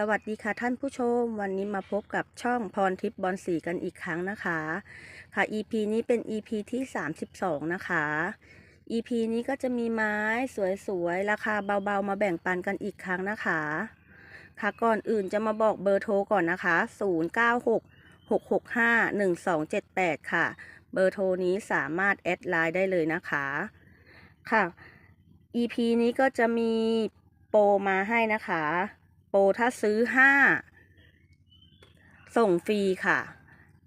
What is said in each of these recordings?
สวัสดีค่ะท่านผู้ชม วันนี้มาพบกับช่องพรทิพย์บอลสีกันอีกครั้งนะคะ ค่ะ EP นี้เป็น EP ที่ 32 นะคะ EP นี้ก็จะมีไม้สวยๆ ราคาเบาๆ มาแบ่งปันกันอีกครั้งนะคะ ค่ะก่อนอื่นจะมาบอกเบอร์โทรก่อนนะคะ 096 665 1278 ค่ะ เบอร์โทรนี้สามารถแอดไลน์ได้เลยนะคะ ค่ะ EP นี้ก็จะมีโปรมาให้นะคะ โปรถ้าซื้อ5ส่งฟรีค่ะ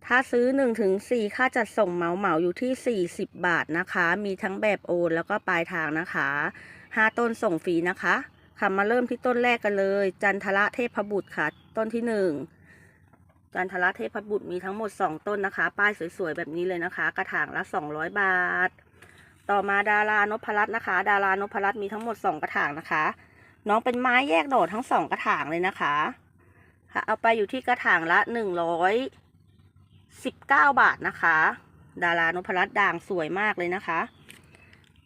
ถ้าซื้อ1-4ค่าจัดส่งเหมาเหมาอยู่ที่40บาทนะคะ มีทั้งแบบโอนแล้วก็ปลายทางนะคะ5ต้นส่งฟรีนะคะค่ะมาเริ่มที่ต้นแรกกันเลย จันทระเทพบุตรค่ะ ต้นที่1จันทระเทพบุตรมีทั้งหมด 2 ต้นนะคะ ป้ายสวยๆ แบบนี้เลยนะคะ กระถางละ 200 บาท ต่อมาดารานพรัตน์นะคะ ดารานพรัตน์มีทั้งหมด 2 กระถางนะคะ น้องเป็นไม้แยกโดดทั้งสองกระถางเลยนะคะ ค่ะ เอาไปอยู่ที่กระถางละหนึ่งร้อยสิบเก้าบาทนะคะ ดารานพรัตน์ด่างสวยมากเลยนะคะ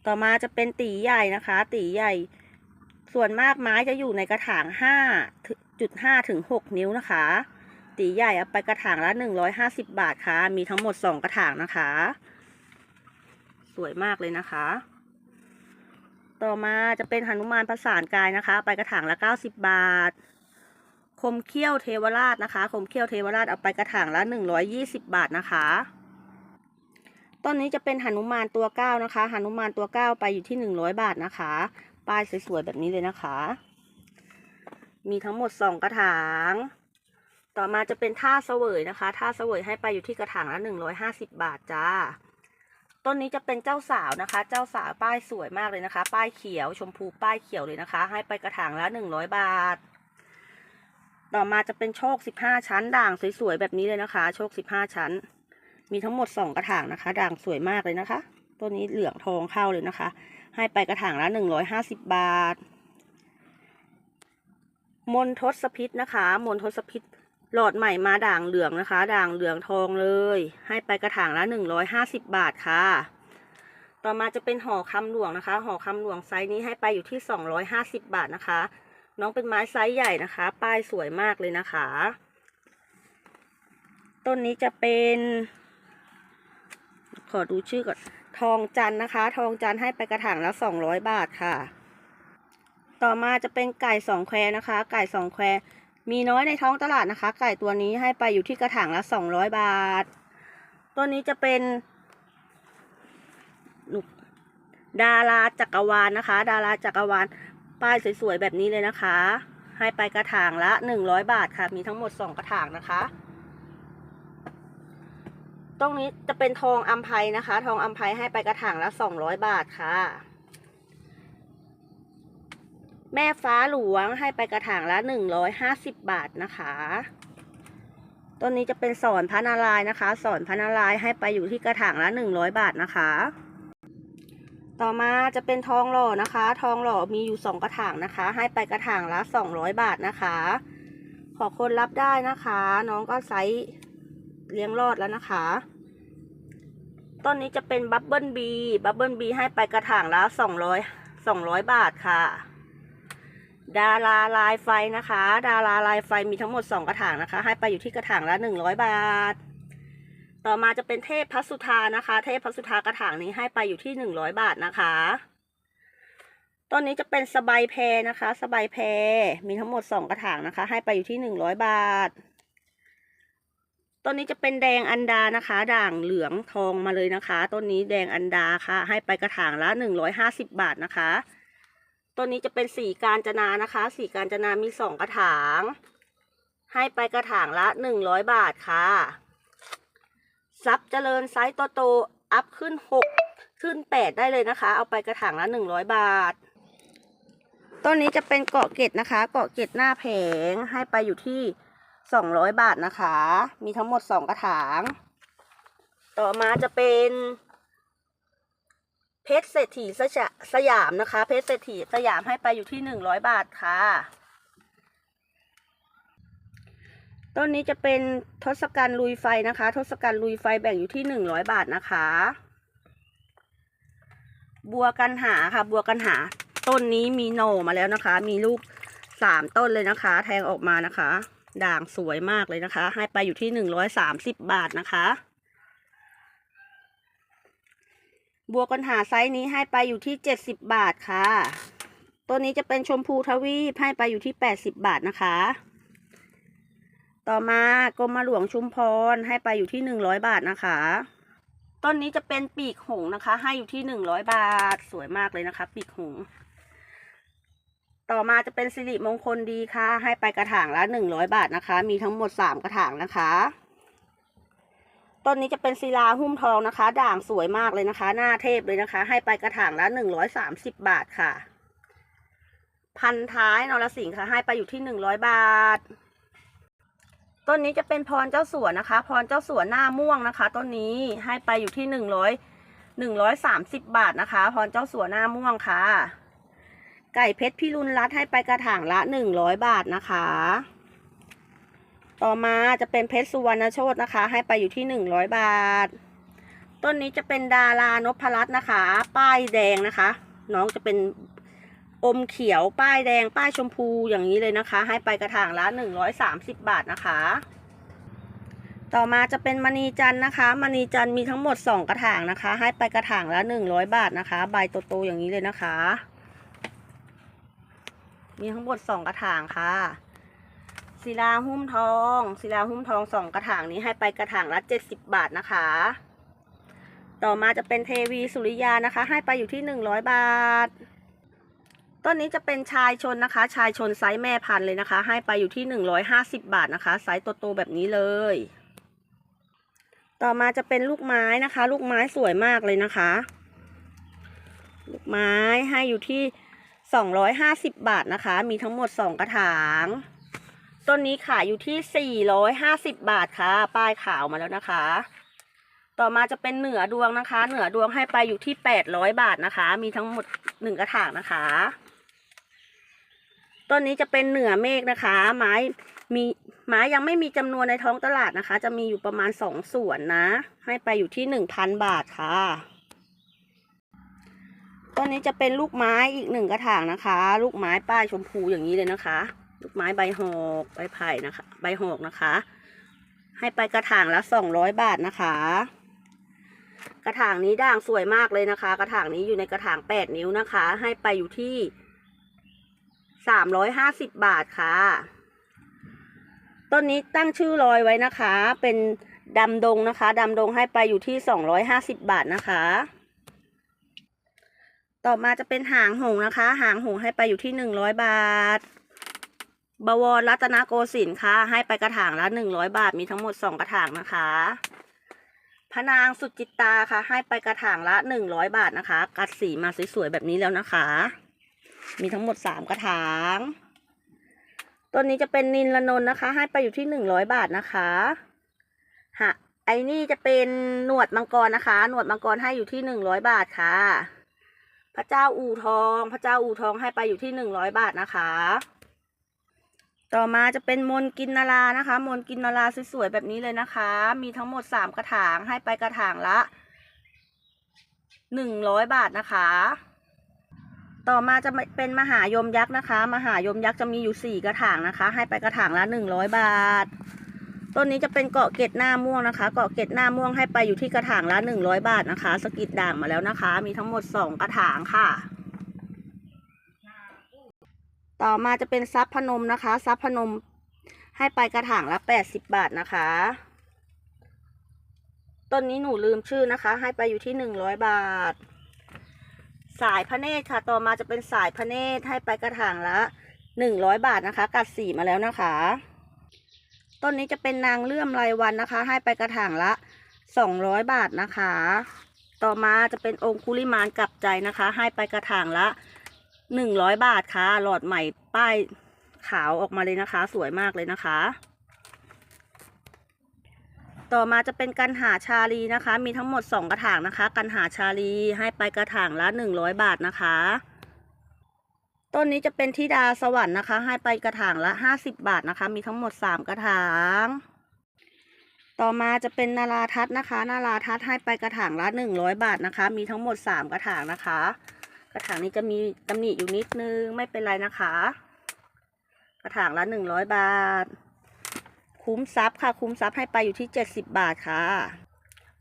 ต่อมาจะเป็นตีใหญ่นะคะ ตีใหญ่ ส่วนมากไม้จะอยู่ในกระถางห้าจุดห้าถึงหกนิ้วนะคะ ตีใหญ่เอาไปกระถางละหนึ่งร้อยห้าสิบบาทค่ะ มีทั้งหมดสองกระถางนะคะ สวยมากเลยนะคะ ต่อมาจะเป็นหนุมานประสานกายนะคะ ไปกระถางละ 90 บาท คมเขี้ยวเทวราชนะคะ คมเขี้ยวเทวราชเอาไปกระถางละ 120 บาทนะคะ ต้นนี้จะเป็นหนุมานตัวเก้านะคะหนุมานตัวเก้าไปอยู่ที่ 100 บาทนะคะ ป้ายสวยๆแบบนี้เลยนะคะ มีทั้งหมด 2 กระถาง ต่อมาจะเป็นท่าเสวยนะคะ ท่าเสวยให้ไปอยู่ที่กระถางละ 150 บาทจ้า ต้นนี้จะเป็นเจ้าสาวนะคะ เจ้าสาวป้ายสวยมากเลยนะคะ ป้ายเขียว ชมพูป้ายเขียวเลยนะคะ ให้ไปกระถางละหนึ่งร้อยบาท ต่อมาจะเป็นโชคสิบห้าชั้น ด่างสวยๆแบบนี้เลยนะคะ โชคสิบห้าชั้น มีทั้งหมดสองกระถางนะคะ ด่างสวยมากเลยนะคะ ต้นนี้เหลืองทองเข้าเลยนะคะ ให้ไปกระถางละหนึ่งร้อยห้าสิบบาท มนทศพิษนะคะ มนทศพิษ หลอดใหม่มาด่างเหลืองนะคะ ด่างเหลืองทองเลย ให้ไปกระถางละหนึ่งร้อยห้าสิบบาทค่ะ ต่อมาจะเป็นห่อคำหลวงนะคะ ห่อคำหลวงไซส์นี้ให้ไปอยู่ที่สองร้อยห้าสิบบาทนะคะ น้องเป็นไม้ไซส์ใหญ่นะคะ ป้ายสวยมากเลยนะคะ ต้นนี้จะเป็น ขอดูชื่อก่อน ทองจันนะคะ ทองจันให้ไปกระถางละสองร้อยบาทค่ะ ต่อมาจะเป็นไก่สองแควนะคะ ไก่สองแคว มีน้อยในท้องตลาดนะคะ ไก่ตัวนี้ให้ไปอยู่ที่กระถางละสองร้อยบาท ตัวนี้จะเป็นนุกดาราจักรวาลนะคะ ดาราจักรวาลป้ายสวยๆแบบนี้เลยนะคะ ให้ไปกระถางละหนึ่งร้อยบาทค่ะ มีทั้งหมดสองกระถางนะคะตรงนี้จะเป็นทองอัมไพนะคะ ทองอัมไพให้ไปกระถางละสองร้อยบาทค่ะ แม่ฟ้าหลวงให้ไปกระถางละหนึ่งร้อยห้าสิบบาทนะคะต้นนี้จะเป็นสอนพระนารายนะคะ สอนพระนารายให้ไปอยู่ที่กระถางละหนึ่งร้อยบาทนะคะ ต่อมาจะเป็นทองหล่อนะคะ ทองหล่อมีอยู่สองกระถางนะคะ ให้ไปกระถางละสองร้อยบาทนะคะ ขอคนรับได้นะคะ น้องก็ไซส์เลี้ยงรอดแล้วนะคะต้นนี้จะเป็นบับเบิลบีบับเบิลบีให้ไปกระถางละสองร้อยสองร้อยบาทค่ะ ดาราลายไฟนะคะ ดาราลายไฟมีทั้งหมด 2 กระถางนะคะ ให้ไปอยู่ที่กระถางละ 100 บาท ต่อมาจะเป็นเทพพัสุธานะคะ เทพพัสุธากระถางนี้ให้ไปอยู่ที่ 100 บาทนะคะต้นนี้จะเป็นสบายแพรนะคะ สบายแพรมีทั้งหมด 2 กระถางนะคะ ให้ไปอยู่ที่ 100 บาทต้นนี้จะเป็นแดงอันดานะคะ ด่างเหลืองทองมาเลยนะคะต้นนี้แดงอันดาค่ะ ให้ไปกระถางละ 150 บาทนะคะ ต้นนี้จะเป็นสีการจนานะคะ สีการจนามีสองกระถาง ให้ไปกระถางละหนึ่งร้อยบาทค่ะซับเจริญไซส์โตโตอัพขึ้นหกขึ้นแปดได้เลยนะคะ เอาไปกระถางละหนึ่งร้อยบาท ต้นนี้จะเป็นเกาะเกตนะคะ เกาะเกตหน้าแผงให้ไปอยู่ที่สองร้อยบาทนะคะ มีทั้งหมดสองกระถาง ต่อมาจะเป็น เพชรเศรษฐีสยาสยามนะคะ เพชรเศรษฐีสยามให้ไปอยู่ที่หนึ่งร้อยบาทค่ะ ต้นนี้จะเป็นทศกัณฐ์ลุยไฟนะคะ ทศกัณฐ์ลุยไฟแบ่งอยู่ที่หนึ่งร้อยบาทนะคะ บัวกันหาค่ะ บัวกันหา ต้นนี้มีโหน่มาแล้วนะคะ มีลูกสามต้นเลยนะคะ แทงออกมานะคะ ด่างสวยมากเลยนะคะ ให้ไปอยู่ที่หนึ่งร้อยสามสิบบาทนะคะ บัวกันหาไซส์นี้ให้ไปอยู่ที่เจ็ดสิบบาทค่ะ ตัวนี้จะเป็นชมพูทวีปให้ไปอยู่ที่แปดสิบบาทนะคะ ต่อมากรมหลวงชุมพรให้ไปอยู่ที่หนึ่งร้อยบาทนะคะ ต้นนี้จะเป็นปีกหงนะคะ ให้อยู่ที่หนึ่งร้อยบาท สวยมากเลยนะคะ ปีกหง ต่อมาจะเป็นสิริมงคลดีค่ะ ให้ไปกระถางละหนึ่งร้อยบาทนะคะ มีทั้งหมดสามกระถางนะคะ ต้นนี้จะเป็นศิลาหุ้มทองนะคะ ด่างสวยมากเลยนะคะ หน้าเทพเลยนะคะ ให้ไปกระถางละหนึ่งร้อยสามสิบบาทค่ะ พันท้ายนรสิงห์ค่ะ ให้ไปอยู่ที่หนึ่งร้อยบาท ต้นนี้จะเป็นพรเจ้าสัวนะคะ พรเจ้าสัวหน้าม่วงนะคะ ต้นนี้ให้ไปอยู่ที่หนึ่งร้อยหนึ่งร้อยสามสิบบาทนะคะ พรเจ้าสัวหน้าม่วงค่ะ ไก่เพชรพิรุณรัตให้ไปกระถางละหนึ่งร้อยบาทนะคะ ต่อมาจะเป็นเพชรสุวรรณโชตนะคะ ให้ไปอยู่ที่หนึ่งร้อยบาท ต้นนี้จะเป็นดารานพรัตน์นะคะ ป้ายแดงนะคะ น้องจะเป็นอมเขียวป้ายแดงป้ายชมพูอย่างนี้เลยนะคะ ให้ไปกระถางละหนึ่งร้อยสามสิบบาทนะคะ ต่อมาจะเป็นมณีจันนะคะมณีจันมีทั้งหมดสองกระถางนะคะ ให้ไปกระถางละหนึ่งร้อยบาทนะคะ ใบโตๆอย่างนี้เลยนะคะ มีทั้งหมดสองกระถางค่ะ ศิลาหุ้มทองศิลาหุ้มทองสองกระถางนี้ให้ไปกระถางละเจ็ดสิบบาทนะคะ ต่อมาจะเป็นเทวีสุริยานะคะ ให้ไปอยู่ที่หนึ่งร้อยบาท ต้นนี้จะเป็นชายชนนะคะ ชายชนไซส์แม่พันธุ์เลยนะคะ ให้ไปอยู่ที่หนึ่งร้อยห้าสิบบาทนะคะ ไซส์โตๆแบบนี้เลย ต่อมาจะเป็นลูกไม้นะคะ ลูกไม้สวยมากเลยนะคะ ลูกไม้ให้อยู่ที่สองร้อยห้าสิบบาทนะคะ มีทั้งหมดสองกระถาง ต้นนี้ขายอยู่ที่สี่ร้อยห้าสิบบาทค่ะ ป้ายขาวมาแล้วนะคะ ต่อมาจะเป็นเหนือดวงนะคะ เหนือดวงให้ไปอยู่ที่แปดร้อยบาทนะคะ มีทั้งหมดหนึ่งกระถางนะคะ ต้นนี้จะเป็นเหนือเมฆนะคะ ไม้มีไม้ยังไม่มีจำนวนในท้องตลาดนะคะ จะมีอยู่ประมาณสองส่วนนะ ให้ไปอยู่ที่หนึ่งพันบาทค่ะต้นนี้จะเป็นลูกไม้อีกหนึ่งกระถางนะคะ ลูกไม้ป้ายชมพูอย่างนี้เลยนะคะ ลูกไม้ใบหอกใบไผ่นะคะ ใบหอกนะคะ ให้ไปกระถางละสองร้อยบาทนะคะ กระถางนี้ด่างสวยมากเลยนะคะ กระถางนี้อยู่ในกระถางแปดนิ้วนะคะ ให้ไปอยู่ที่สามร้อยห้าสิบบาทค่ะต้นนี้ตั้งชื่อรอยไว้นะคะ เป็นดำดงนะคะดำดงให้ไปอยู่ที่สองร้อยห้าสิบบาทนะคะต่อมาจะเป็นหางหงนะคะ หางหงให้ไปอยู่ที่หนึ่งร้อยบาท บวรรัตนโกสินทร์ค่ะ ให้ไปกระถางละหนึ่งร้อยบาทมีทั้งหมดสองกระถางนะคะพนางสุจิตตาค่ะ ให้ไปกระถางละหนึ่งร้อยบาทนะคะ กัดสีมาสวยๆแบบนี้แล้วนะคะ มีทั้งหมดสามกระถางต้นนี้จะเป็นนินละนนนะคะ ให้ไปอยู่ที่หนึ่งร้อยบาทนะคะฮะไอ้นี่จะเป็นหนวดมังกรนะคะ หนวดมังกรให้อยู่ที่หนึ่งร้อยบาทค่ะ พระเจ้าอู่ทอง พระเจ้าอู่ทองให้ไปอยู่ที่หนึ่งร้อยบาทนะคะ ต่อมาจะเป็นมนกินนารานะคะ มนกินนาราสวยๆแบบนี้เลยนะคะ มีทั้งหมดสามกระถางให้ไปกระถางละหนึ่งร้อยบาทนะคะ ต่อมาจะเป็นมหายมยักษ์นะคะ มหายมยักษ์จะมีอยู่สี่กระถางนะคะ ให้ไปกระถางละหนึ่งร้อยบาท ต้นนี้จะเป็นเกาะเกตหน้าม่วงนะคะ เกาะเกตหน้าม่วงให้ไปอยู่ที่กระถางละหนึ่งร้อยบาทนะคะ สกิดด่างมาแล้วนะคะ มีทั้งหมดสองกระถางค่ะ ต่อมาจะเป็นซับพนมนะคะ ซับพนมให้ไปกระถางละแปดสิบบาทนะคะต้นนี้หนูลืมชื่อนะคะ ให้ไปอยู่ที่หนึ่งร้อยบาท สายพระเนตรค่ะ ต่อมาจะเป็นสายพระเนตรให้ไปกระถางละหนึ่งร้อยบาทนะคะ กัดสีมาแล้วนะคะ ต้นนี้จะเป็นนางเลื่อมรายวันนะคะ ให้ไปกระถางละสองร้อยบาทนะคะ ต่อมาจะเป็นองคุลิมานกลับใจนะคะ ให้ไปกระถางละ หนึ่งร้อยบาทค่ะ หลอดใหม่ป้ายขาวออกมาเลยนะคะ สวยมากเลยนะคะ ต่อมาจะเป็นกันหาชาลีนะคะ มีทั้งหมดสองกระถางนะคะ กันหาชาลีให้ไปกระถางละหนึ่งร้อยบาทนะคะ ต้นนี้จะเป็นธิดาสวรรค์นะคะ ให้ไปกระถางละห้าสิบบาทนะคะ มีทั้งหมดสามกระถางต่อมาจะเป็นนาราทัศน์นะคะ นาราทัศน์ให้ไปกระถางละหนึ่งร้อยบาทนะคะ มีทั้งหมดสามกระถางนะคะ ระถางนี้จะมีตำหนิอยู่นิดนึงไม่เป็นไรนะคะ กระถางละหนึ่งร้อยบาท คุ้มทรัพย์ค่ะ คุ้มทรัพย์ให้ไปอยู่ที่เจ็ดสิบบาทค่ะ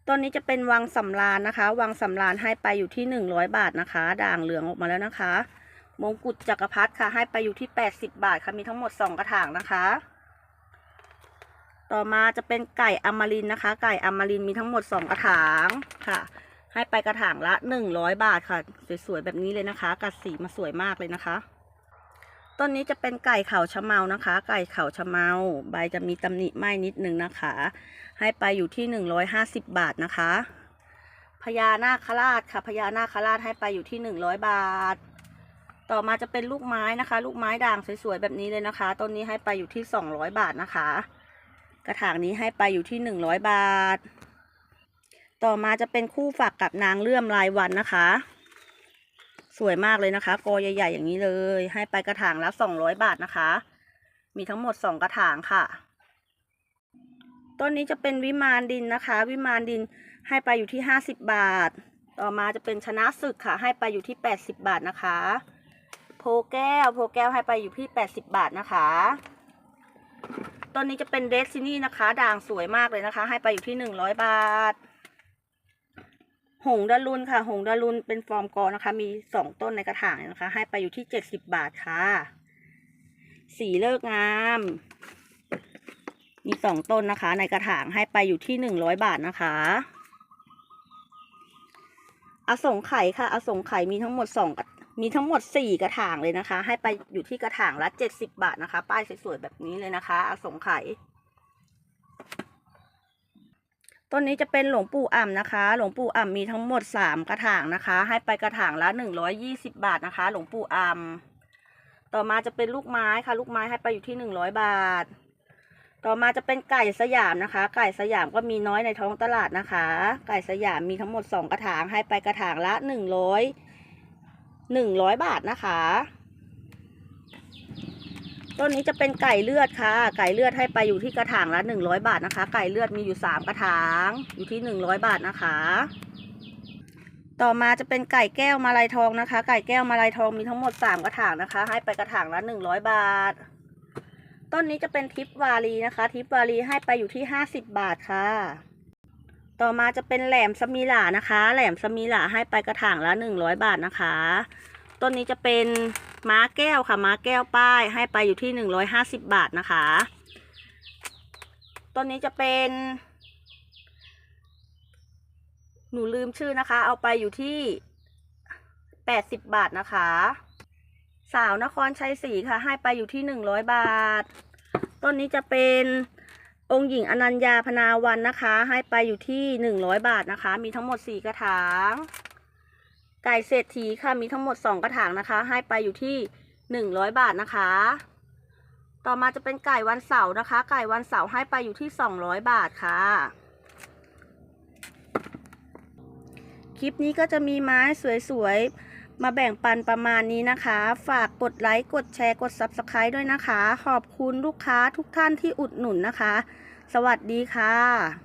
ต้นนี้จะเป็นวังสำราญนะคะ วังสำราญให้ไปอยู่ที่หนึ่งร้อยบาทนะคะ ด่างเหลืองออกมาแล้วนะคะ มงกุฎจักรพรรดิค่ะ ให้ไปอยู่ที่แปดสิบบาทค่ะ มีทั้งหมดสองกระถางนะคะ ต่อมาจะเป็นไก่อมรินนะคะ ไก่อมรินมีทั้งหมดสองกระถางค่ะ ให้ไปกระถางละหนึ่งร้อยบาทค่ะ สวยๆแบบนี้เลยนะคะ กัดสีมาสวยมากเลยนะคะ ต้นนี้จะเป็นไก่เข่าชะเมานะคะ ไก่เข่าชะเมา ใบจะมีตำหนิไหม้นิดนึงนะคะ ให้ไปอยู่ที่หนึ่งร้อยห้าสิบบาทนะคะพญานาคราชค่ะพญานาคราชให้ไปอยู่ที่หนึ่งร้อยบาท ต่อมาจะเป็นลูกไม้นะคะ ลูกไม้ด่างสวยๆแบบนี้เลยนะคะ ต้นนี้ให้ไปอยู่ที่สองร้อยบาทนะคะ กระถางนี้ให้ไปอยู่ที่หนึ่งร้อยบาท ต่อมาจะเป็นคู่ฝักกับนางเลื่อมรายวันนะคะ สวยมากเลยนะคะกอใหญ่ๆอย่างนี้เลย ให้ไปกระถางละสองร้อยบาทนะคะ มีทั้งหมดสองกระถางค่ะ ต้นนี้จะเป็นวิมานดินนะคะ วิมานดินให้ไปอยู่ที่ห้าสิบบาท ต่อมาจะเป็นชนะศึกค่ะ ให้ไปอยู่ที่แปดสิบบาทนะคะ โพแก้ว โพแก้วให้ไปอยู่ที่แปดสิบบาทนะคะต้นนี้จะเป็นเดซินี่นะคะ ด่างสวยมากเลยนะคะ ให้ไปอยู่ที่หนึ่งร้อยบาท หงดารุนค่ะ หงดารุนเป็นฟอร์มกอนะคะ มีสองต้นในกระถางนะคะ ให้ไปอยู่ที่เจ็ดสิบบาทค่ะ สีเลิกงาม มีสองต้นนะคะ ในกระถางให้ไปอยู่ที่หนึ่งร้อยบาทนะคะ อสงไข่ค่ะ อสงไข่มีทั้งหมดสองมีทั้งหมดสี่กระถางเลยนะคะ ให้ไปอยู่ที่กระถางละเจ็ดสิบบาทนะคะ ป้ายสวยๆแบบนี้เลยนะคะ อสงไข่ ต้นนี้จะเป็นหลวงปู่อ่ำนะคะ หลวงปู่อ่ำมีทั้งหมดสามกระถางนะคะ ให้ไปกระถางละหนึ่งร้อยยี่สิบบาทนะคะ หลวงปู่อ่ำต่อมาจะเป็นลูกไม้ค่ะ ลูกไม้ให้ไปอยู่ที่หนึ่งร้อยบาท ต่อมาจะเป็นไก่สยามนะคะ ไก่สยามก็มีน้อยในท้องตลาดนะคะ ไก่สยามมีทั้งหมดสองกระถางให้ไปกระถางละหนึ่งร้อยหนึ่งร้อยบาทนะคะ ต้นนี้จะเป็นไก่เลือดค่ะ ไก่เลือดให้ไปอยู่ที่กระถางละหนึ่งร้อยบาทนะคะ ไก่เลือดมีอยู่สามกระถาง อยู่ที่หนึ่งร้อยบาทนะคะ ต่อมาจะเป็นไก่แก้วมาลายทองนะคะ ไก่แก้วมาลายทองมีทั้งหมดสามกระถางนะคะ ให้ไปกระถางละหนึ่งร้อยบาท ต้นนี้จะเป็นทิปวารีนะคะ ทิปวารีให้ไปอยู่ที่ห้าสิบบาทค่ะ ต่อมาจะเป็นแหลมสมีหลานะคะ แหลมสมีหลาให้ไปกระถางละหนึ่งร้อยบาทนะคะ ต้นนี้จะเป็นม้าแก้วค่ะ ม้าแก้วป้ายให้ไปอยู่ที่หนึ่งร้อยห้าสิบบาทนะคะ ต้นนี้จะเป็น หนูลืมชื่อนะคะ เอาไปอยู่ที่แปดสิบบาทนะคะ สาวนครชัยศรีค่ะ ให้ไปอยู่ที่หนึ่งร้อยบาท ต้นนี้จะเป็นองค์หญิงอนัญญาพนาวันนะคะ ให้ไปอยู่ที่หนึ่งร้อยบาทนะคะ มีทั้งหมดสี่กระถาง ไก่เศรษฐีค่ะมีทั้งหมดสองกระถางนะคะ ให้ไปอยู่ที่หนึ่งร้อยบาทนะคะ ต่อมาจะเป็นไก่วันเสาร์นะคะ ไก่วันเสาร์ให้ไปอยู่ที่สองร้อยบาทค่ะ คลิปนี้ก็จะมีไม้สวยๆ มาแบ่งปันประมาณนี้นะคะ ฝากกดไลค์ กดแชร์ กด Subscribe ด้วยนะคะ ขอบคุณลูกค้าทุกท่านที่อุดหนุนนะคะ สวัสดีค่ะ